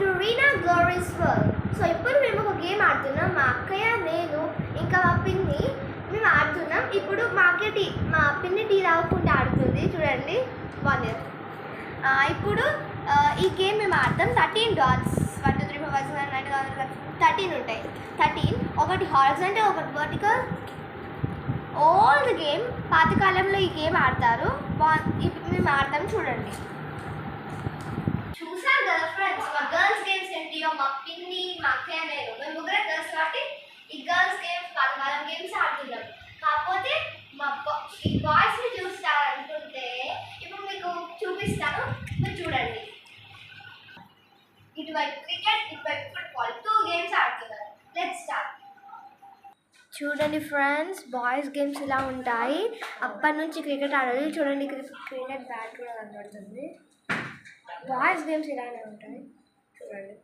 To Reena glories world so ఇప్పుడు మేము ఒక గేమ్ ఆడుతున్నాం. మా అక్కయ్య నేను ఇంకా మా పిన్ని మేము ఆడుతున్నాం. ఇప్పుడు మాకే టీ మా పిన్ని టీ తాగకుండా ఆడుతుంది. చూడండి వన్ ఇయర్ ఇప్పుడు ఈ గేమ్ మేము ఆడతాం. Thirteen dots one two three four five six nine nine thirteen ఉంటాయి. థర్టీన్ ఒకటి హారిజంటల్ ఒకటి వర్టికల్ ఓల్డ్ గేమ్ పాతకాలంలో ఈ గేమ్ ఆడతారు. బా ఇప్పుడు మేము ఆడతాం. చూడండి చూసాను కదా ఫ్రెండ్స్ మా గర్ల్స్ గేమ్స్ ఏంటియో మా పిన్ని మా అక్కయ్య నేను మేము ముగ్గురే గర్ల్స్ కాబట్టి ఈ గర్ల్స్ గేమ్స్ పాతకాలం గేమ్స్ ఆడుతున్నాం. కాకపోతే మా ఈ బాయ్స్ని చూస్తారనుకుంటే ఇప్పుడు మీకు చూపిస్తాను. మీరు చూడండి. ఇటువైపు క్రికెట్ ఇటువైపు ఫుట్బాల్ టూ గేమ్స్ ఆడుతున్నారు. లెట్స్ స్టార్ట్ చూడండి ఫ్రెండ్స్ బాయ్స్ గేమ్స్ ఇలా ఉంటాయి. అప్పటి నుంచి క్రికెట్ ఆడాలి చూడండి క్రికెట్ బ్యాట్ కూడా కనబడుతుంది. బాయ్స్ గేమ్స్ ఇలానే ఉంటాయి. చూడండి.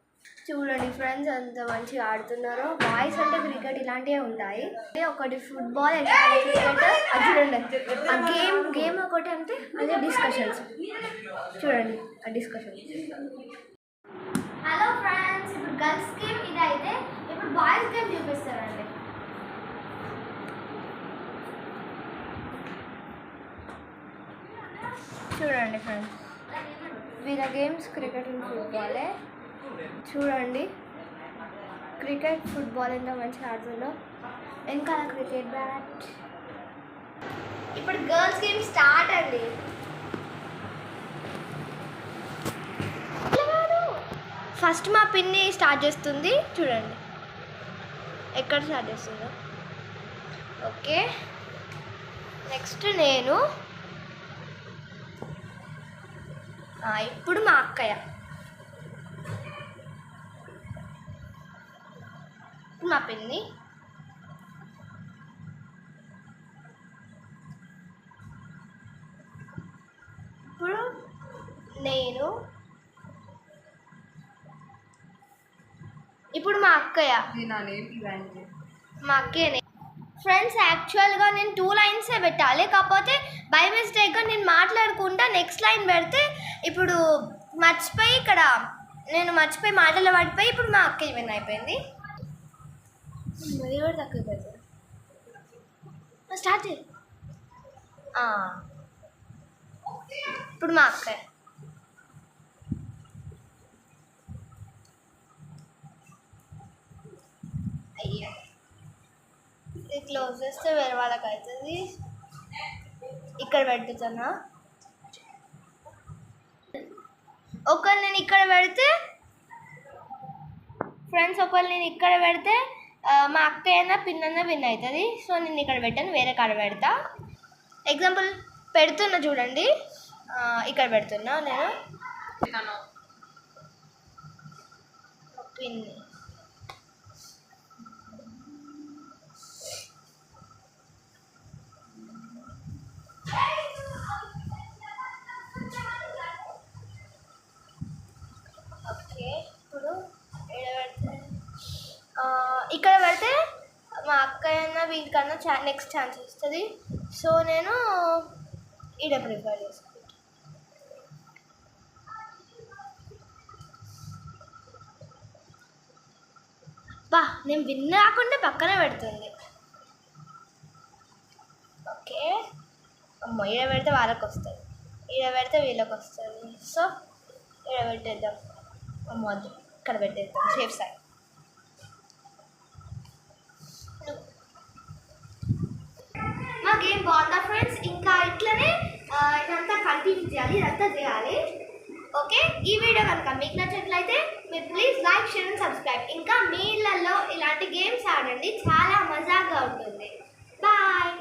చూడండి ఫ్రెండ్స్ అంత మంచిగా ఆడుతున్నారు. బాయ్స్ అంటే క్రికెట్ ఇలాంటివే ఉంటాయి. ఒకటి ఫుట్బాల్ క్రికెట్. అది చూడండి. ఆ గేమ్ గేమ్ ఒకటి అంటే అదే డిస్కషన్స్ చూడండి ఆ డిస్కషన్ హలో ఫ్రెండ్స్ ఇప్పుడు గర్ల్స్ గేమ్ ఇదైతే ఇప్పుడు బాయ్స్ గేమ్ చూపిస్తారండి. చూడండి ఫ్రెండ్స్ వీళ్ళ గేమ్స్ క్రికెట్ అండ్ ఫుట్బాలే చూడండి. క్రికెట్ ఫుట్బాల్ ఎంత మంచిగా ఆడుతుందో. వెనకాల క్రికెట్ బ్యాట్. ఇప్పుడు గర్ల్స్ గేమ్ స్టార్ట్ అండి. ఫస్ట్ మా పిన్ని స్టార్ట్ చేస్తుంది. చూడండి. ఎక్కడ స్టార్ట్ చేస్తుందో. ఓకే. నెక్స్ట్ నేను. ఇప్పుడు మా అక్కయ్య. మా పిన్ని. ఇప్పుడు నేను ఇప్పుడు మా అక్కయ్య. మా అక్కేనే ఫ్రెండ్స్ యాక్చువల్గా నేను టూ లైన్సే పెట్టాలి. కాకపోతే బై మిస్టేక్గా నేను మాట్లాడుకుంటా నెక్స్ట్ లైన్ పెడితే ఇప్పుడు మర్చిపోయి ఇక్కడ నేను మర్చిపోయి మాటలు పడిపోయి ఇప్పుడు మా అక్క విన్ అయిపోయింది. మరి కూడా తక్కువ పెడతా స్టార్ట్ చేయి ఆ. ఇప్పుడు మా అక్క అయ్యా ఇది క్లోజ్ చేస్తే వేరే వాళ్ళకి అవుతుంది ఇక్కడ పెట్టుతున్నా ఒకవేళ నేను ఇక్కడ పెడితే ఫ్రెండ్స్ ఒకవేళ నేను ఇక్కడ పెడితే ఆ, మా అక్క అయినా పిన్ అన్న విన్ అవుతుంది సో నేను ఇక్కడ పెట్టాను వేరే కాడ పెడతా. ఎగ్జాంపుల్ పెడుతున్నా చూడండి. ఇక్కడ పెడుతున్నా నేను. తను పిన్ ఓకే ఇప్పుడు ఈడ పెడితే ఆ, ఇక్కడ పెడితే మా అక్కయ్యన్న వీటికన్నా ఛా నెక్స్ట్ ఛాన్స్ వస్తుంది. సో నేను ఈడ ప్రిఫర్ చేసుకుంటాను బా నేను విన్ రాకుండా పక్కనే పెడుతుంది. ఓకే. అమ్మో ఈడ పెడితే వాళ్ళకి వస్తుంది. ఈడ పెడితే వీళ్ళకి వస్తుంది. సో ఈడ పెట్టేద్దాం. అమ్మో ఇక్కడ పెట్టేద్దాం. సేఫ్ సైడ్ మా గేమ్ బాగుందా ఫ్రెండ్స్ ఇంకా ఇట్లనే ఆ, ఇదంతా చేయాలి ఇదంతా చేయాలి. ఓకే? ఈ వీడియో కనుక మీకు నచ్చినట్లయితే మీరు please like share and subscribe. ఇంకా మీ ఇళ్ళల్లో ఇలాంటి గేమ్స్ ఆడండి. చాలా మజాగా ఉంటుంది. బాయ్.